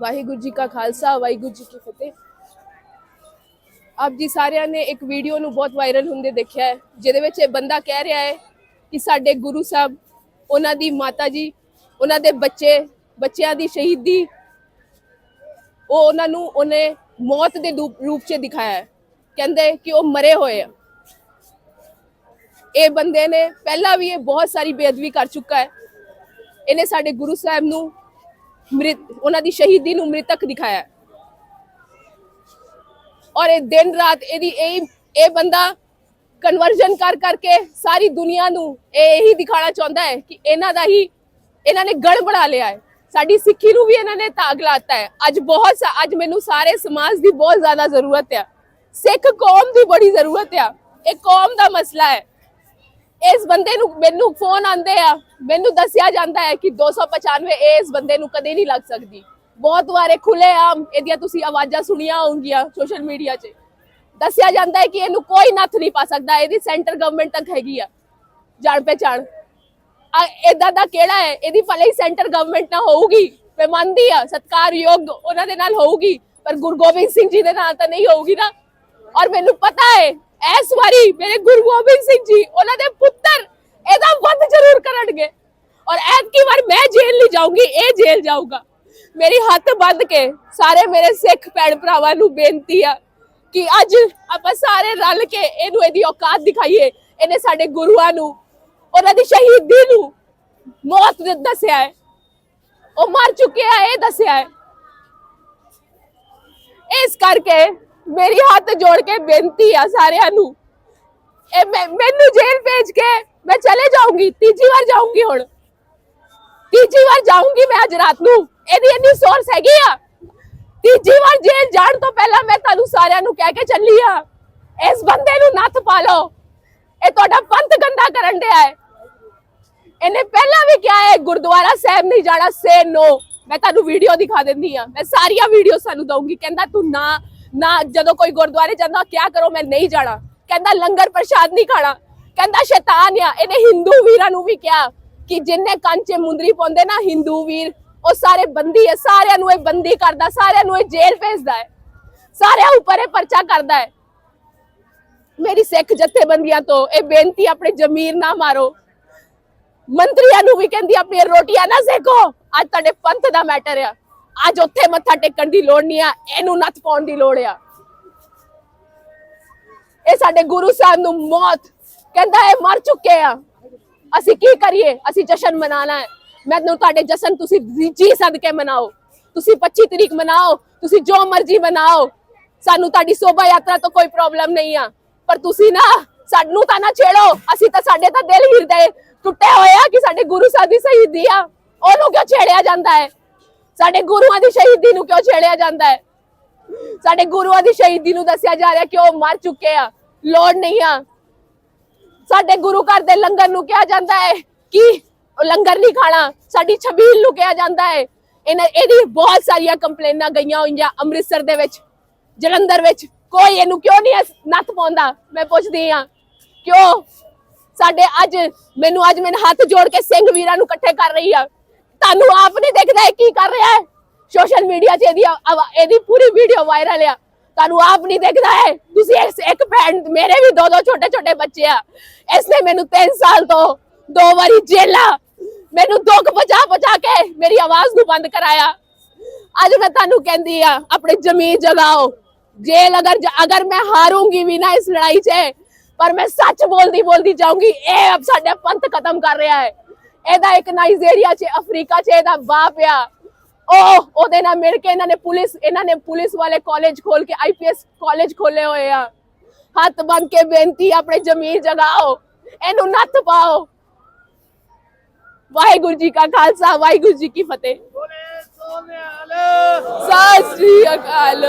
ਵਾਹਿਗੁਰੂ ਜੀ ਕਾ ਖਾਲਸਾ, ਵਾਹਿਗੁਰੂ ਜੀ ਕੀ ਫਤਿਹ। ਆਪ ਜੀ ਸਾਰਿਆਂ ਨੇ ਇੱਕ ਵੀਡੀਓ ਨੂੰ ਬਹੁਤ ਵਾਇਰਲ ਹੁੰਦੇ ਦੇਖਿਆ ਹੈ, ਜਿਹਦੇ ਵਿੱਚ ਇਹ ਬੰਦਾ ਕਹਿ ਰਿਹਾ ਹੈ ਕਿ ਸਾਡੇ ਗੁਰੂ ਸਾਹਿਬ, ਉਹਨਾਂ ਦੀ ਮਾਤਾ ਜੀ, ਉਹਨਾਂ ਦੇ ਬੱਚੇ, ਬੱਚਿਆਂ ਦੀ ਸ਼ਹੀਦੀ, ਉਹ ਉਹਨਾਂ ਨੂੰ ਉਹਨੇ ਮੌਤ ਦੇ ਰੂਪ 'ਚ ਦਿਖਾਇਆ ਹੈ। ਕਹਿੰਦੇ ਕਿ ਉਹ ਮਰੇ ਹੋਏ ਆ। ਇਹ ਬੰਦੇ ਨੇ ਪਹਿਲਾਂ ਵੀ ਇਹ ਬਹੁਤ ਸਾਰੀ ਬੇਅਦਬੀ ਕਰ ਚੁੱਕਾ ਹੈ। ਇਹਨੇ ਸਾਡੇ ਗੁਰੂ ਸਾਹਿਬ ਨੂੰ ਮ੍ਰਿਤ, ਉਹਨਾਂ ਦੀ ਸ਼ਹੀਦੀ ਨੂੰ ਮ੍ਰਿਤਕ ਦਿਖਾਇਆ। ਔਰ ਇਹ ਦਿਨ ਰਾਤ ਇਹਦੀ ਇਹ ਇਹ ਬੰਦਾ ਕਨਵਰਜਨ ਕਰ ਕਰਕੇ ਸਾਰੀ ਦੁਨੀਆ ਨੂੰ ਇਹ ਇਹੀ ਦਿਖਾਣਾ ਚਾਹੁੰਦਾ ਹੈ ਕਿ ਇਹਨਾਂ ਦਾ ਹੀ, ਇਹਨਾਂ ਨੇ ਗੜ ਬਣਾ ਲਿਆ ਹੈ। ਸਾਡੀ ਸਿੱਖੀ ਨੂੰ ਵੀ ਇਹਨਾਂ ਨੇ ਤਾਗ ਲਾਤਾ ਹੈ। ਅੱਜ ਬਹੁਤ ਅੱਜ ਮੈਨੂੰ ਸਾਰੇ ਸਮਾਜ ਦੀ ਬਹੁਤ ਜ਼ਿਆਦਾ ਜ਼ਰੂਰਤ ਹੈ ਸਿੱਖ ਕੌਮ ਦੀ ਬੜੀ ਜ਼ਰੂਰਤ ਹੈ ਇਹ ਕੌਮ ਦਾ ਮਸਲਾ ਹੈ। ਇਸ ਬੰਦੇ ਨੂੰ ਮੈਨੂੰ ਫੋਨ ਆਂਦੇ ਆ, ਮੈਨੂੰ ਦੱਸਿਆ ਜਾਂਦਾ ਹੈ ਕਿ 295 ਇਸ ਬੰਦੇ ਨੂੰ ਕਦੇ ਨਹੀਂ ਲੱਗ ਸਕਦੀ। ਬਹੁਤ ਵਾਰੇ ਖੁੱਲੇ ਆਮ, ਇਹਦੀਆਂ ਤੁਸੀਂ ਆਵਾਜ਼ਾਂ ਸੁਣੀਆਂ ਹੋਣਗੀਆਂ ਸੋਸ਼ਲ ਮੀਡੀਆ 'ਚ। ਦੱਸਿਆ ਜਾਂਦਾ ਹੈ ਕਿ ਇਹਨੂੰ ਕੋਈ ਨੱਥ ਨਹੀਂ ਪਾ ਸਕਦਾ, ਇਹਦੀ ਸੈਂਟਰ ਗਵਰਨਮੈਂਟ ਤੱਕ ਹੈਗੀ ਆ, ਜਾਣ ਪਹਿਚਾਣ। ਇਦਾਂ ਦਾ ਕਿਹੜਾ ਹੈ? ਇਹਦੀ ਭਲੇ ਹੀ ਸੈਂਟਰ ਗਵਰਨਮੈਂਟ ਨਾਲ ਹੋਊਗੀ, ਮੈਂ ਮੰਨਦੀ ਆ ਸਤਕਾਰਯੋਗ ਉਹਨਾਂ ਦੇ ਨਾਲ ਹੋਊਗੀ, ਪਰ ਗੁਰੂ ਗੋਬਿੰਦ ਸਿੰਘ ਜੀ ਦੇ ਨਾਲ ਤਾਂ ਨਹੀਂ ਹੋਊਗੀ ਨਾ। ਔਰ ਮੈਨੂੰ ਪਤਾ ਹੈ ਇਸ ਵਾਰੀ ਮੇਰੇ ਗੁਰੂ ਗੋਬਿੰਦ ਸਿੰਘ ਜੀ, ਉਹਨਾਂ ਦੇ ਪੁੱਤਰ ਇਹਦਾ ਵੱਧ ਜ਼ਰੂਰ ਕਰਨਗੇ। ਔਰ ਐਤਕੀ ਵਾਰ ਮੈਂ ਜੇਲ੍ਹ ਨਹੀਂ ਜਾਊਂਗੀ, ਇਹ ਜੇਲ੍ਹ ਜਾਊਗਾ। ਮੇਰੀ ਹੱਥ ਬੰਦ ਕੇ ਸਾਰੇ ਮੇਰੇ ਸਿੱਖ ਭੈਣ ਭਰਾਵਾਂ ਨੂੰ ਬੇਨਤੀ ਆ ਕਿ ਅੱਜ ਆਪਾਂ ਸਾਰੇ ਰਲ ਕੇ ਇਹਨੂੰ ਇਹਦੀ ਔਕਾਤ ਦਿਖਾਈਏ, ਇਹਨੇ ਸਾਡੇ ਗੁਰੂਆਂ ਨੂੰ, ਉਹਨਾਂ ਦੀ ਸ਼ਹੀਦੀ ਨੂੰ ਮੌਤ ਦੇ ਦੱਸਿਆ ਹੈ। ਉਹ ਮਰ ਚੁੱਕੇ ਆ ਇਹ ਦੱਸਿਆ ਹੈ। ਇਸ ਕਰਕੇ ਮੇਰੀ ਹੱਥ ਜੋੜ ਕੇ ਬੇਨਤੀ ਆ ਸਾਰਿਆਂ ਨੂੰ। ਇਹ ਮੈਨੂੰ ਜੇਲ੍ਹ ਭੇਜ ਕੇ ਮੈਂ ਚਲੇ ਜਾਊਂਗੀ, ਤੀਜੀ ਵਾਰ ਜਾਊਂਗੀ ਹੁਣ। ਤੀਜੀ ਵਾਰ ਜਾਊਂਗੀ ਮੈਂ ਅੱਜ ਰਾਤ ਨੂੰ। ਇਹਦੀ ਇੰਨੀ ਸੋਰਸ ਹੈਗੀ ਆ। ਤੀਜੀ ਵਾਰ ਜੇਲ੍ਹ ਜਾਣ ਤੋਂ ਪਹਿਲਾਂ ਮੈਂ ਤੁਹਾਨੂੰ ਸਾਰਿਆਂ ਨੂੰ ਕਹਿ ਕੇ ਚੱਲੀ ਆ। ਇਸ ਬੰਦੇ ਨੂੰ ਨੱਥ ਪਾ ਲਓ। ਇਹ ਤੁਹਾਡਾ ਪੰਥ ਗੰਦਾ ਕਰਨ ਡਿਆ ਹੈ। ਇਹਨੇ ਪਹਿਲਾਂ ਵੀ ਕਿਹਾ ਹੈ, ਗੁਰਦੁਆਰਾ ਸਾਹਿਬ ਨਹੀਂ ਜਾਣਾ ਸੇ ਨੋ ਮੈਂ ਤੁਹਾਨੂੰ ਵੀਡੀਓ ਦਿਖਾ ਦਿੰਦੀ ਆ। ਮੈਂ ਸਾਰੀਆਂ ਵੀਡੀਓ ਸਾਨੂੰ ਦਊਂਗੀ। ਕਹਿੰਦਾ ਤੂੰ ਨਾ ਨਾ ਜਦੋਂ ਕੋਈ ਗੁਰਦੁਆਰੇ ਜਾਂਦਾ, ਕਿਆ ਕਰੋ, ਮੈਂ ਨਹੀਂ ਜਾਣਾ। ਕਹਿੰਦਾ, ਲੰਗਰ ਪ੍ਰਸ਼ਾਦ ਨਹੀਂ ਖਾਣਾ। ਕਹਿੰਦਾ, ਸ਼ੈਤਾਨ ਆ, ਇਹਨੇ ਹਿੰਦੂ ਵੀਰਾਂ ਨੂੰ ਵੀ ਕਿਹਾ ਕਿ ਜਿੰਨੇ ਕੰਨ ਮੁੰਦਰੀ ਪਾਉਂਦੇ ਨਾ ਹਿੰਦੂ ਵੀਰ, ਉਹ ਸਾਰੇ ਬੰਦੀ ਹੈ ਸਾਰਿਆਂ ਨੂੰ ਇਹ ਬੰਦੀ ਕਰਦਾ, ਸਾਰਿਆਂ ਨੂੰ ਇਹ ਜੇਲ੍ਹ ਭੇਜਦਾ ਹੈ। ਸਾਰਿਆਂ ਉੱਪਰ ਇਹ ਪਰਚਾ ਕਰਦਾ ਹੈ। ਮੇਰੀ ਸਿੱਖ ਜਥੇਬੰਦੀਆਂ ਤੋਂ ਇਹ ਬੇਨਤੀ, ਆਪਣੇ ਜ਼ਮੀਰ ਨਾ ਮਾਰੋ। ਮੰਤਰੀਆਂ ਨੂੰ ਵੀ ਕਹਿੰਦੀ ਆਪਣੀ ਰੋਟੀਆਂ ਨਾ ਸੇਕੋ। ਅੱਜ ਤੁਹਾਡੇ ਪੰਥ ਦਾ ਮੈਟਰ ਆ। ਅੱਜ ਉੱਥੇ ਮੱਥਾ ਟੇਕਣ ਦੀ ਲੋੜ ਨਹੀਂ ਆ, ਇਹਨੂੰ ਨੱਥ ਪਾਉਣ ਦੀ ਲੋੜ ਆ। ਇਹ ਸਾਡੇ ਗੁਰੂ ਸਾਹਿਬ ਨੂੰ ਮੌਤ ਕਹਿੰਦਾ ਇਹ ਮਰ ਚੁੱਕੇ ਆ। ਅਸੀਂ ਕੀ ਕਰੀਏ? ਅਸੀਂ ਜਸ਼ਨ ਮਨਾਣਾ ਹੈ। ਮੈਨੂੰ ਤੁਹਾਡੇ ਜਸ਼ਨ ਤੁਸੀਂ ਜੀ ਸਦਕੇ ਮਨਾਓ। ਤੁਸੀਂ 25 ਤਰੀਕ ਮਨਾਓ, ਤੁਸੀਂ ਜੋ ਮਰਜ਼ੀ ਮਨਾਓ। ਸਾਨੂੰ ਤੁਹਾਡੀ ਸ਼ੋਭਾ ਯਾਤਰਾ ਤੋਂ ਕੋਈ ਪ੍ਰੋਬਲਮ ਨਹੀਂ ਆ। ਪਰ ਤੁਸੀਂ ਨਾ ਸਾਨੂੰ ਤਾਂ ਨਾ ਛੇੜੋ। ਅਸੀਂ ਤਾਂ ਸਾਡੇ ਤਾਂ ਦਿਲ ਹਿਰਦੇ। ਟੁੱਟੇ ਹੋਏ ਆ ਕਿ ਸਾਡੇ ਗੁਰੂ ਸਾਹਿਬ ਦੀ ਸ਼ਹੀਦੀ ਆ। ਉਹਨੂੰ ਕਿਉਂ ਛੇੜਿਆ ਜਾਂਦਾ ਹੈ? ਸਾਡੇ ਗੁਰੂਆਂ ਦੀ ਸ਼ਹੀਦੀ ਨੂੰ ਕਿਉਂ ਛੇੜਿਆ ਜਾਂਦਾ ਹੈ? ਸਾਡੇ ਗੁਰੂਆਂ ਦੀ ਸ਼ਹੀਦੀ ਨੂੰ ਦੱਸਿਆ ਜਾ ਰਿਹਾ ਕਿ ਉਹ ਮਰ ਚੁੱਕੇ ਆ, ਲੋੜ ਨਹੀਂ ਆ। ਸਾਡੇ ਗੁਰੂ ਘਰ ਦੇ ਲੰਗਰ ਨੂੰ ਕਿਹਾ ਜਾਂਦਾ ਹੈ ਕਿ ਲੰਗਰ ਨਹੀਂ ਖਾਣਾ, ਸਾਡੀ ਛਬੀਲ ਨੂੰ ਕਿਹਾ ਜਾਂਦਾ ਹੈ। ਇਹਨਾਂ, ਇਹਦੀ ਬਹੁਤ ਸਾਰੀਆਂ ਕੰਪਲੇਨਾਂ ਗਈਆਂ ਹੋਈਆਂ ਅੰਮ੍ਰਿਤਸਰ ਦੇ ਵਿੱਚ, ਜਲੰਧਰ ਵਿੱਚ। ਕੋਈ ਇਹਨੂੰ ਕਿਉਂ ਨਹੀਂ ਨੱਥ ਪਾਉਂਦਾ? ਮੈਂ ਪੁੱਛਦੀ ਆ ਕਿਉਂ? ਸਾਡੇ ਅੱਜ, ਮੈਨੂੰ ਅੱਜ ਮੈਨੂੰ ਹੱਥ ਜੋੜ ਕੇ ਸਿੰਘ ਵੀਰਾਂ ਨੂੰ ਇਕੱਠੇ ਕਰ ਰਹੀ ਆ। ਤੁਹਾਨੂੰ ਆਪ ਨਹੀਂ ਕੀ ਕਰ ਰਿਹਾ ਹੈ? ਸੋਸ਼ਲ ਮੀਡੀਆ 'ਚ ਇਹਦੀ ਆਵਾ- ਇਹਦੀ ਪੂਰੀ ਵੀਡੀਓ ਵਾਇਰਲ ਆ। ਤੁਹਾਨੂੰ ਆਪ ਨਹੀਂ ਦਿਖਦਾ ਹੈ। ਤੁਸੀਂ ਇਸ ਇੱਕ ਭੈਣ ਮੇਰੇ ਵੀ ਦੋ ਦੋ ਛੋਟੇ ਛੋਟੇ ਬੱਚੇ ਆ। ਇਸਨੇ ਮੈਨੂੰ 3 ਸਾਲ ਤੋਂ ਦੋ ਵਾਰੀ ਜੇਲਾ। ਮੈਨੂੰ ਦੁੱਖ ਪਹੁੰਚਾ ਪਹੁੰਚਾ ਕੇ ਮੇਰੀ ਆਵਾਜ਼ ਨੂੰ ਬੰਦ ਕਰਾਇਆ। ਅੱਜ ਮੈਂ ਤੁਹਾਨੂੰ ਕਹਿੰਦੀ ਆ, ਆਪਣੇ ਜ਼ਮੀਨ ਜਗਾਓ। ਜੇਲ ਅਗਰ ਅਗਰ ਮੈਂ ਹਾਰੂੰਗੀ ਵੀ ਨਾ ਇਸ ਲੜਾਈ 'ਚ, ਪਰ ਮੈਂ ਸੱਚ ਬੋਲਦੀ ਬੋਲਦੀ ਜਾਊਂਗੀ, ਇਹ ਅਬ ਸਾਡਾ ਪੰਥ ਖਤਮ ਕਰ ਰਿਹਾ ਹੈ। ਇਹਦਾ ਇੱਕ ਨਾਈਜੀਰੀਆ 'ਚ ਅਫਰੀਕਾ 'ਚ ਇਹਦਾ ਬਾਪ ਆ। ਉਹ ਉਹਦੇ ਨਾਲ ਮਿਲ ਕੇ ਇਹਨਾਂ ਨੇ ਪੁਲਿਸ ਇਹਨਾਂ ਨੇ ਪੁਲਿਸ ਵਾਲੇ ਕਾਲਜ ਖੋਲ ਕੇ ਆਈਪੀਐਸ ਕਾਲਜ ਖੋਲੇ ਹੋਏ ਆ। ਹੱਥ ਬੰਨ ਕੇ ਬੇਨਤੀ ਆਪਣੇ ਜ਼ਮੀਨ ਜਗਾਓ। ਇਹਨੂੰ ਨੱਥ ਪਾਓ। ਵਾਹਿਗੁਰੂ ਜੀ ਕਾ ਖਾਲਸਾ ਵਾਹਿਗੁਰੂ ਜੀ ਕੀ ਫਤਿਹ। ਸਤਿ ਸ੍ਰੀ ਅਕਾਲ।